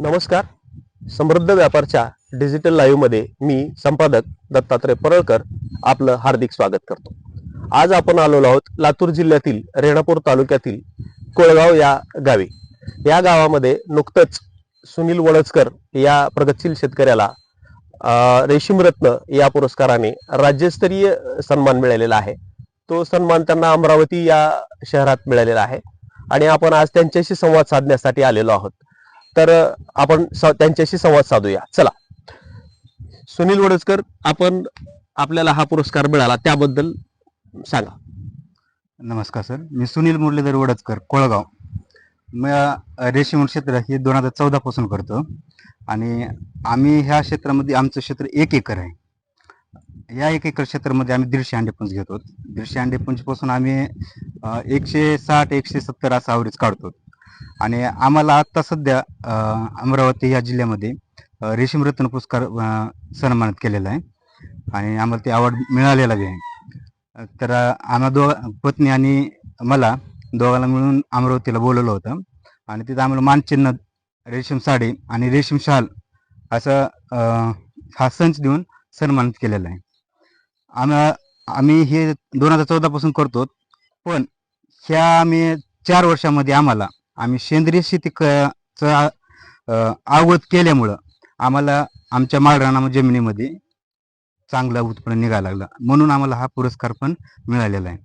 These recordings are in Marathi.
नमस्कार. समृद्ध व्यापारच्या डिजिटल लाईव्हमध्ये मी संपादक दत्तात्रय परळकर आपलं हार्दिक स्वागत करतो. आज आपण आलेलो आहोत लातूर जिल्ह्यातील रेणापूर तालुक्यातील कोळगाव या गावी. या गावामध्ये नुकतंच सुनील वडचकर या प्रगतशील शेतकऱ्याला रेशीमरत्न रेशीम रत्न या पुरस्काराने राज्यस्तरीय सन्मान मिळालेला आहे. तो सन्मान त्यांना अमरावती या शहरात मिळालेला आहे. आणि आपण आज त्यांच्याशी संवाद साधण्यासाठी आलेलो आहोत. तर आपण स- त्यांच्याशी संवाद साधूया. चला. सुनील वडसकर आपण आपल्याला हा पुरस्कार मिळाला त्याबद्दल सांगा. नमस्कार सर. मी सुनील मुरलीधर वडचकर कोळगाव. मी रेशीम क्षेत्र हे दोन हजार चौदा पासून करतो. आणि आम्ही ह्या क्षेत्रामध्ये आमचं क्षेत्र एक एकर आहे. या एक एकर क्षेत्रामध्ये आम्ही दीडशे अंडेपुंज घेतो. दीडशे अंडेपुंजपासून आम्ही एकशे साठ एकशे सत्तर असा आवरेज काढतो. आणि आम्हाला आत्ता सध्या अमरावती या जिल्ह्यामध्ये रेशीम रत्न पुरस्कार सन्मानित केलेला आहे. आणि आम्हाला ते अवॉर्ड मिळालेला बी आहे. तर आम्हा दो पत्नी आणि मला दोघांना मिळून अमरावतीला बोलवलं होतं. आणि तिथं आम्हाला मानचिन्ह रेशीम साडी आणि रेशीम शाल असं हा संच देऊन सन्मानित केलेला आहे. आम्हा आम्ही हे दोन हजार चौदापासून करतो पण ह्या आम्ही चार वर्षामध्ये आम्हाला आम्ही सेंद्रिय शेती क आवत केल्यामुळं आम्हाला आमच्या माळराना जमिनीमध्ये चांगलं उत्पन्न निघायला लागलं. म्हणून आम्हाला हा पुरस्कार पण मिळालेला आहे.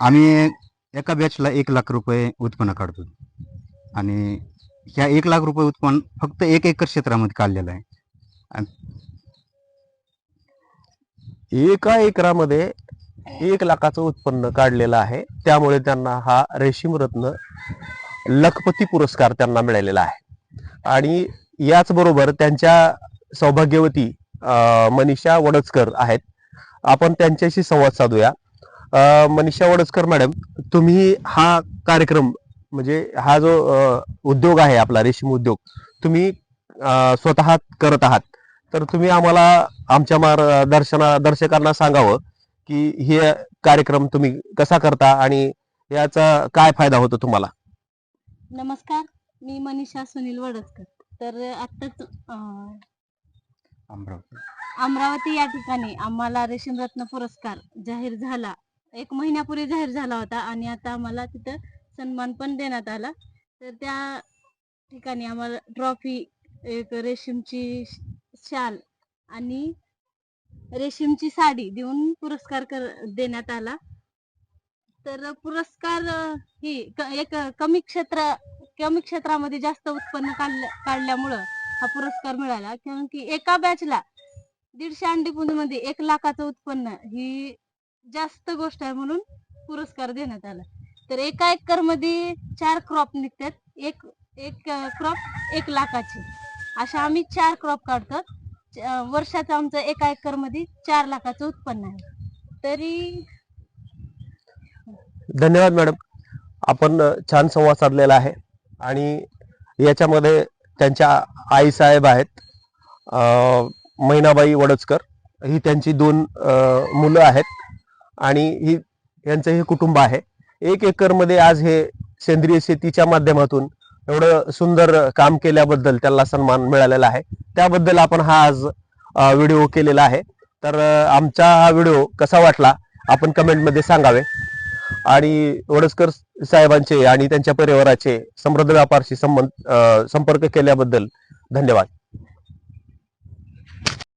आम्ही एका बॅचला एक लाख रुपये उत्पन्न काढतो. आणि ह्या एक लाख रुपये उत्पन्न फक्त एक एकर क्षेत्रामध्ये काढलेलं आहे. एका एकरामध्ये एक लाखाचं उत्पन्न काढलेलं आहे. त्यामुळे त्यांना हा रेशीम रत्न लखपती पुरस्कार त्यांना मिळालेला आहे. आणि याचबरोबर त्यांच्या सौभाग्यवती मनीषा वडचकर आहेत. आपण त्यांच्याशी संवाद साधूया. मनीषा वडचकर मॅडम तुम्ही हा कार्यक्रम म्हणजे हा जो उद्योग आहे आपला रेशीम उद्योग तुम्ही स्वतः करत आहात. तर तुम्ही आम्हाला आमच्या मार्गदर्शना दर्शकांना सांगावं की हे कार्यक्रम तुम्ही कसा करता आणि याचा काय फायदा होतो तुम्हाला? नमस्कार मी मनीषा सुनील वडसकर. तर आत्ताच अमरावती. या ठिकाणी आम्हाला रेशीम रत्न पुरस्कार जाहीर झाला. एक महिन्यापूर्वी जाहीर झाला होता आणि आता आम्हाला तिथं सन्मान पण देण्यात आला. तर त्या ठिकाणी आम्हाला ट्रॉफी एक रेशीमची शाल आणि रेशीमची साडी देऊन पुरस्कार कर देण्यात आला. तर पुरस्कार ही एक कमी क्षेत्र कमी क्षेत्रामध्ये जास्त उत्पन्न काढल्या काढल्यामुळं हा पुरस्कार मिळाला. कारण की एका बॅचला दीडशे अंडी मध्ये एक लाखाचं उत्पन्न ही जास्त गोष्ट आहे म्हणून पुरस्कार देण्यात आला. तर एका एकरमध्ये चार क्रॉप निघतात. एक एक क्रॉप एक लाखाची. अशा आम्ही चार क्रॉप काढतो. वर्षाचं आमचं एका एकरमध्ये चार लाखाचं उत्पन्न आहे. तरी धन्यवाद मॅडम. आपण छान संवाद साधलेला आहे आणि याच्यामध्ये त्यांच्या आई साहेब आहेत मैनाबाई वडचकर. ही त्यांची दोन मुलं आहेत आणि ही यांचं हे कुटुंब आहे. एक एकरमध्ये आज हे सेंद्रिय शेतीच्या माध्यमातून एवढं सुंदर काम केल्याबद्दल त्याला सन्मान मिळालेला आहे. त्याबद्दल आपण हा आज व्हिडिओ केलेला आहे. तर आमचा हा व्हिडिओ कसा वाटला आपण कमेंटमध्ये सांगावे. आणि वडसकर साहेबांचे आणि त्यांच्या परिवाराचे समृद्ध व्यापारशी संबंध संपर्क केल्याबद्दल धन्यवाद.